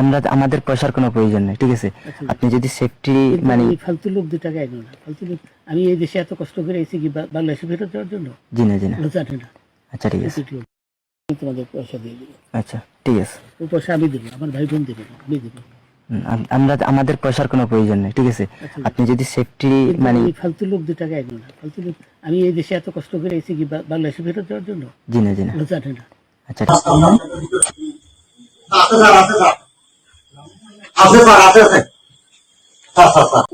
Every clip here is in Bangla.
আমরা আমাদের পয়সার কোনো প্রয়োজন নেই ঠিক আছে? আচ্ছা। আপনি যদি সেফটি মানে এই ফালতু লোক দু টাকা না। ফালতু লোক আমি এই দেশে এত কষ্ট করে এসেছি কি বাংলাদেশে ফেরত দেওয়ার জন্য? জি না জি না। জানে না। আচ্ছা ঠিক আছে। তোমাদের পয়সা দিয়ে দেবো। আচ্ছা ঠিক আছে। ওই পয়সা আমি দেবো আমার ভাই বোন দেবে আমি দেবো। আমরা আমাদের পয়সার কোনো প্রয়োজন নেই ঠিক আছে? আচ্ছা। আপনি যদি সেফটি মানে ফালতু লোক দু টাকা না। ফালতু লোক আমি এই দেশে এত কষ্ট করে এসেছি কি বাংলাদেশে ফেরত দেওয়ার জন্য? জি না জি না। জানে না। আচ্ছা ঠিক আছে। স্যার আছে স্যার। আছে স্যার আছে আছে স্যার স্যার স্যার।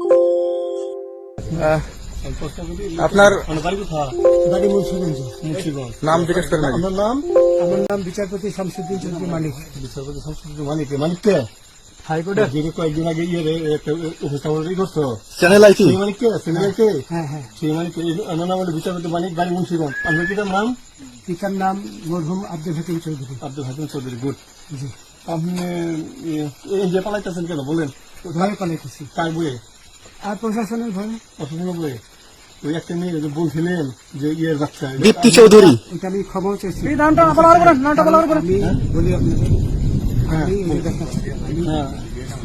আপনার বাড়ি মুন্সিগঞ্জ নাম জিজ্ঞেস করেন আমার নাম আমার নাম বিচারপতি শামসুদ্দিন চৌধুরী মালিক বিচারপতি সংস্কৃতি মালিক মালিক কে? হাইকোর্টে? যিনি কয়েকদিন আগে ইয়ে উপস্থাপন করছ। চ্যানেল আইটি সেই মালিক কে? সেই মালিক হ্যাঁ হ্যাঁ। সেই মালিক আমার নাম হলো বিচারপতি মালিক বাড়ি মুন্সিগঞ্জ। আপনার নাম? পিতার নাম মরহুম আব্দুল হাকিম চৌধুরী। আব্দুল হাকিম চৌধুরী গুড। জি। আপনি এই যে পালাইতেছেন কেন? বলেন। ভয়ে পালাইতেছি। কার বইয়ে আর প্রশাসনের ভয়ে। প্রশাসনের বইয়ে ওই একটা মেয়ে যে বলছিলেন যে ইয়ের বাচ্চা দীপ্তি চৌধুরী। এটা আমি খবর চাইছি। নামটা বলার নামটা বলার বলি হ্যাঁ।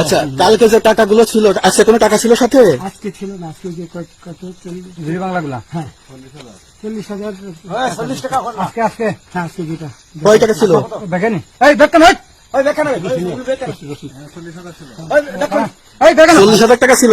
আচ্ছা কালকে যে টাকাগুলো ছিল আজকে কোনো টাকা ছিল সাথে? আজকে ছিল না আজকে যে কত কত চল্লিশ বাংলাগুলা? হ্যাঁ। চল্লিশ হাজার। চল্লিশ টাকা আজকে আজকে। হ্যাঁ আজকে যেটা। কয় টাকা ছিল? দেখেনি? এই দেখেন এই দেখেন। চল্লিশ হাজার টাকা ছিল?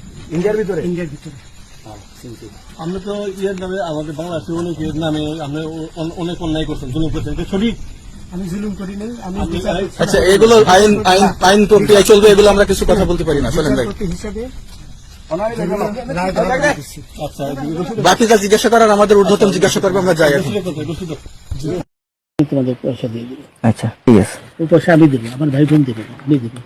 ইন্ডিয়ার ভিতরে? ইন্ডিয়ার ভিতরে। আমরা তো ইয়ের নামে আমাদের বাংলাদেশে অনেক ইয়ের নামে আমরা অনেক অন্যায় করছেন জুলুম করছেন সঠিক? আমি জুলুম করি নাই আমি আচ্ছা এগুলো আইন আইন আইন প্রক্রিয়ায় চলবে এগুলো আমরা কিছু কথা বলতে পারি না চলেন ভাই। হিসাবে। আচ্ছা রসিদ বাকি যা জিজ্ঞাসা করার আমাদের ঊর্ধ্বতন জিজ্ঞাসা করবে আমরা যাই তোমাদের পয়সা দিয়ে দেবো। আচ্ছা ঠিক আছে। পয়সা আমি দেবো আমার ভাই বোন দেবে আমি দেবো।